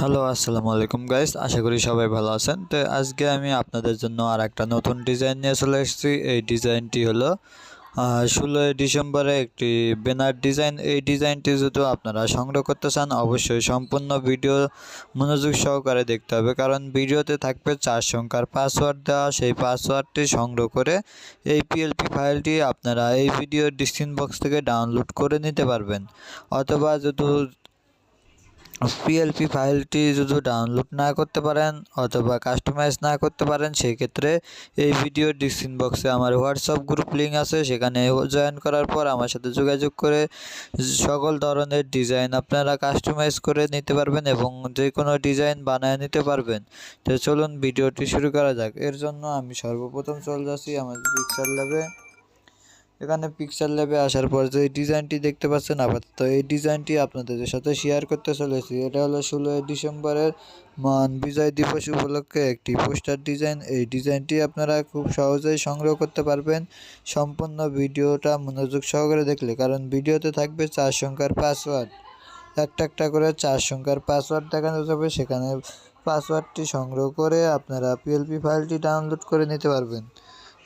Hello আসসালামু আলাইকুম guys আশা করি সবাই ভালো আছেন। তো আজকে আমি আপনাদের জন্য আর একটা নতুন ডিজাইন নিয়ে চলে এসেছি। এই ডিজাইনটি হলো ষোলোই ডিসেম্বরে একটি ব্যানার ডিজাইন এই ডিজাইনটি যদি আপনারা সংগ্রহ করতে চান, অবশ্যই সম্পূর্ণ ভিডিও মনোযোগ সহকারে দেখতে হবে। কারণ ভিডিওতে থাকবে চার সংখ্যার পাসওয়ার্ড দেওয়া। সেই পাসওয়ার্ডটি সংগ্রহ করে এই পিএলপি ফাইলটি আপনারা এই ভিডিওর ডিসক্রিপশন বক্স থেকে ডাউনলোড করে নিতে পারবেন। অথবা যদি পিএলপি ফাইলটি যদি ডাউনলোড না করতে পারেন অথবা কাস্টমাইজ না করতে পারেন সেই ক্ষেত্রে এই ভিডিও ডিসক্রিপশন বক্সে আমার হোয়াটসঅ্যাপ গ্রুপ লিঙ্ক আছে। সেখানে জয়েন করার পর আমার সাথে যোগাযোগ করে সকল ধরনের ডিজাইন আপনারা কাস্টমাইজ করে নিতে পারবেন এবং যে কোনো ডিজাইন বানায় নিতে পারবেন। তো চলুন ভিডিওটি শুরু করা যাক। এর জন্য আমি সর্বপ্রথম চলে যাচ্ছি আমার পিকচার ল্যাবে এখানে পিকচার ল্যাবে আসার পর যে ডিজাইনটি দেখতে পাচ্ছেন আপাতত, এই ডিজাইনটি আপনাদের সাথে শেয়ার করতে চলেছি, এটা হলো ষোলোই ডিসেম্বরের মান বিজয় দিবস উপলক্ষে একটি পোস্টার ডিজাইন এই ডিজাইনটি আপনারা খুব সহজেই সংগ্রহ করতে পারবেন। সম্পূর্ণ ভিডিওটা মনোযোগ সহকারে দেখলে, কারণ ভিডিওতে থাকবে চার সংখ্যার পাসওয়ার্ড একটা একটা করে চার সংখ্যার পাসওয়ার্ড দেখানো যাবে, সেখানে পাসওয়ার্ডটি সংগ্রহ করে আপনারা পিএলপি ফাইলটি ডাউনলোড করে নিতে পারবেন।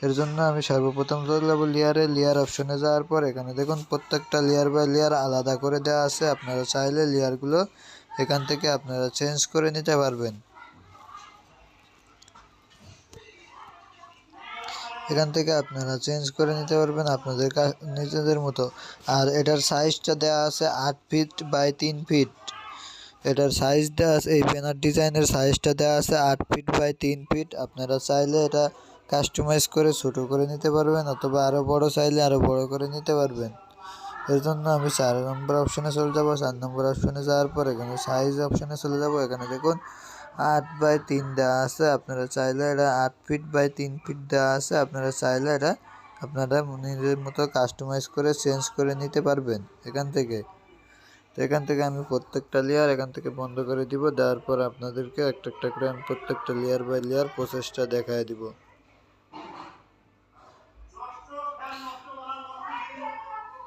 এর জন্য আমি সর্বপ্রথম চলে যাব লেয়ারে লেয়ার অপশনে যাওয়ার পর এখানে দেখুন প্রত্যেকটা লেয়ার বাই লেয়ার আলাদা করে দেওয়া আছে। আপনারা চাইলে লেয়ারগুলো এখান থেকে আপনারা চেঞ্জ করে নিতে পারবেন। এখান থেকে আপনারা চেঞ্জ করে নিতে পারবেন আপনাদের নিজেদের মতো। আর এটার সাইজটা দেওয়া আছে আট ফিট বাই তিন ফিট এটার সাইজ দেওয়া আছে, এই ব্যানার ডিজাইনের সাইজটা দেওয়া আছে আট ফিট বাই তিন ফিট আপনারা চাইলে এটা কাস্টমাইজ করে ছোটো করে নিতে পারবেন অথবা আরও বড় চাইলে আরও বড় করে নিতে পারবেন। এর জন্য আমি চার নম্বর অপশানে চলে যাব, চার নম্বর অপশানে যাওয়ার পর এখানে সাইজ অপশানে চলে যাব। এখানে দেখুন, আট বাই তিন দেওয়া আছে, আপনারা চাইলে এটা আট ফিট বাই তিন ফিট দেওয়া আছে, আপনারা চাইলে এটা আপনারা নিজের মতো কাস্টমাইজ করে চেঞ্জ করে নিতে পারবেন এখান থেকে। তো এখান থেকে আমি প্রত্যেকটা লেয়ার এখান থেকে বন্ধ করে দিব, দেওয়ার পর আপনাদেরকে একটা একটা করে আমি প্রত্যেকটা লেয়ার বাই লেয়ার প্রসেসটা দেখায় দিব।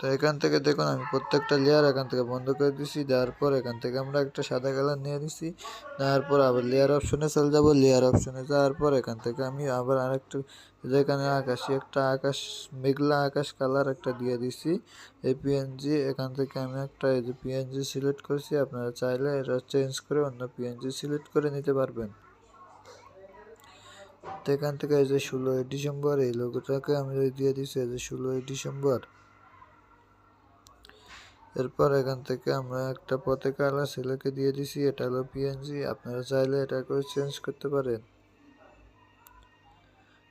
তো এখান থেকে দেখুন, আমি প্রত্যেকটা লেয়ার এখান থেকে বন্ধ করে দিছি, দেওয়ার পর এখান থেকে আমরা একটা সাদা কালার নিয়ে দিছি নেওয়ার পর আবার লেয়ার অপশনে চলে যাব লেয়ার অপশনে যাওয়ার পর এখান থেকে আমি আবার আরেকটা যেখানে আকাশি একটা আকাশ, মেঘলা আকাশ কালার একটা দিয়ে দিছি, এই পিএনজি এখান থেকে আমি একটা এই যে পিএনজি সিলেক্ট করছি, আপনারা চাইলে এটা চেঞ্জ করে অন্য পিএনজি সিলেক্ট করে নিতে পারবেন। তো এখান থেকে এই যে ষোলোই ডিসেম্বর এই লোগোটাকে আমি দিয়ে দিছি এই যে ষোলোই ডিসেম্বর এরপর এখান থেকে আমরা একটা পতাকা আলা ছেলেকে দিয়ে দিছি, এটা হলো পিএনজি আপনারা চাইলে এটাকে চেঞ্জ করতে পারেন।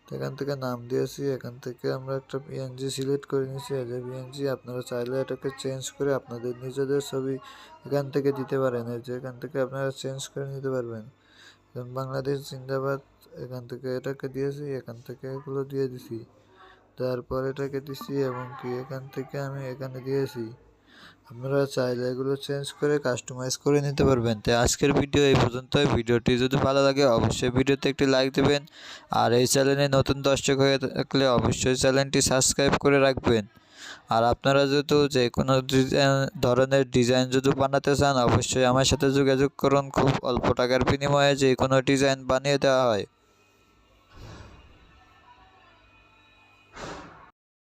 এখান থেকে নাম দিয়েছি, এখান থেকে আমরা একটা পিএনজি সিলেক্ট করে নিয়েছি, এই যে পিএনজি আপনারা চাইলে এটাকে চেঞ্জ করে আপনাদের নিজেদের ছবি এখান থেকে দিতে পারেন, এই যে এখান থেকে আপনারা চেঞ্জ করে নিতে পারবেন। বাংলাদেশ জিন্দাবাদ, এখান থেকে এটাকে দিয়েছি, এখান থেকে এগুলো দিয়ে দিছি। তারপর এটাকে দিছি এবং কি এখান থেকে আমি এখানে দিয়েছি। আপনারা চাইলে এগুলো চেঞ্জ করে কাস্টমাইজ করে নিতে পারবেন। তাই আজকের ভিডিও এই পর্যন্তই। ভিডিওটি যদি ভালো লাগে, অবশ্যই ভিডিওতে একটি লাইক দেবেন। আর এই চ্যানেলে নতুন দর্শক হয়ে থাকলে অবশ্যই চ্যানেলটি সাবস্ক্রাইব করে রাখবেন। আর আপনারা যেহেতু যে কোনো ধরনের ডিজাইন যদি বানাতে চান, অবশ্যই আমার সাথে যোগাযোগ করুন। খুব অল্প টাকার বিনিময়ে যে কোনো ডিজাইন বানিয়ে দেওয়া হয়।